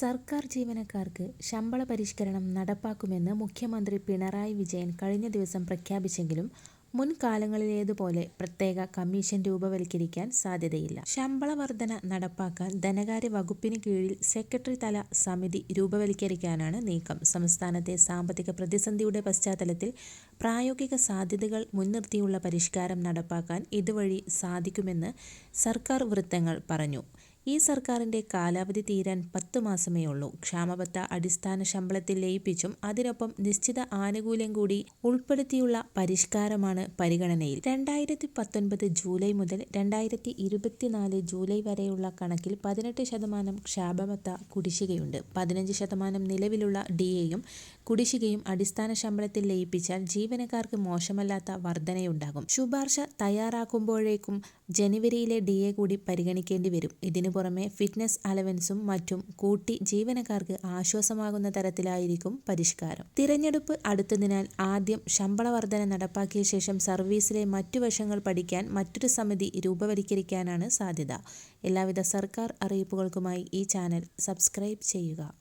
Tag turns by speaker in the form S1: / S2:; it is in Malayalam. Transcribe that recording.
S1: സർക്കാർ ജീവനക്കാർക്ക് ശമ്പള പരിഷ്കരണം നടപ്പാക്കുമെന്ന് മുഖ്യമന്ത്രി പിണറായി വിജയൻ കഴിഞ്ഞ ദിവസം പ്രഖ്യാപിച്ചെങ്കിലും മുൻകാലങ്ങളിലേതുപോലെ പ്രത്യേക കമ്മീഷൻ രൂപവൽക്കരിക്കാൻ സാധ്യതയില്ല. ശമ്പള വർധന നടപ്പാക്കാൻ ധനകാര്യ വകുപ്പിന് കീഴിൽ സെക്രട്ടറി തല സമിതി രൂപവൽക്കരിക്കാനാണ് നീക്കം. സംസ്ഥാനത്തെ സാമ്പത്തിക പ്രതിസന്ധിയുടെ പശ്ചാത്തലത്തിൽ പ്രായോഗിക സാധ്യതകൾ മുൻനിർത്തിയുള്ള പരിഷ്കാരം നടപ്പാക്കാൻ ഇതുവഴി സാധിക്കുമെന്ന് സർക്കാർ വൃത്തങ്ങൾ പറഞ്ഞു. ഈ സർക്കാരിന്റെ കാലാവധി തീരാൻ പത്ത് മാസമേ ഉള്ളൂ ക്ഷാമബത്ത അടിസ്ഥാന ശമ്പളത്തിൽ ലയിപ്പിച്ചും അതിനൊപ്പം നിശ്ചിത ആനുകൂല്യം കൂടി ഉൾപ്പെടുത്തിയുള്ള പരിഷ്കാരമാണ് പരിഗണനയിൽ. രണ്ടായിരത്തി പത്തൊൻപത് ജൂലൈ മുതൽ രണ്ടായിരത്തി ഇരുപത്തിനാല് ജൂലൈ വരെയുള്ള കണക്കിൽ പതിനെട്ട് ശതമാനം ക്ഷാമബത്ത കുടിശ്ശികയുണ്ട്. പതിനഞ്ച് ശതമാനം നിലവിലുള്ള ഡി എയും കുടിശ്ശികയും അടിസ്ഥാന ശമ്പളത്തിൽ ലയിപ്പിച്ചാൽ ജീവനക്കാർക്ക് മോശമല്ലാത്ത വർധനയുണ്ടാകും. ശുപാർശ തയ്യാറാക്കുമ്പോഴേക്കും ജനുവരിയിലെ ഡിഎ കൂടി പരിഗണിക്കേണ്ടി വരും. ഇതിനു പുറമെ ഫിറ്റ്നസ് അലവൻസും മറ്റും കൂട്ടി ജീവനക്കാർക്ക് ആശ്വാസമാകുന്ന തരത്തിലായിരിക്കും പരിഷ്കാരം. തിരഞ്ഞെടുപ്പ് അടുത്തതിനാൽ ആദ്യം ശമ്പള വർധന നടപ്പാക്കിയ ശേഷം സർവീസിലെ മറ്റു വശങ്ങൾ പഠിക്കാൻ മറ്റൊരു സമിതി രൂപവൽക്കരിക്കാനാണ് സാധ്യത. എല്ലാവിധ സർക്കാർ അറിയിപ്പുകൾക്കുമായി ഈ ചാനൽ സബ്സ്ക്രൈബ് ചെയ്യുക.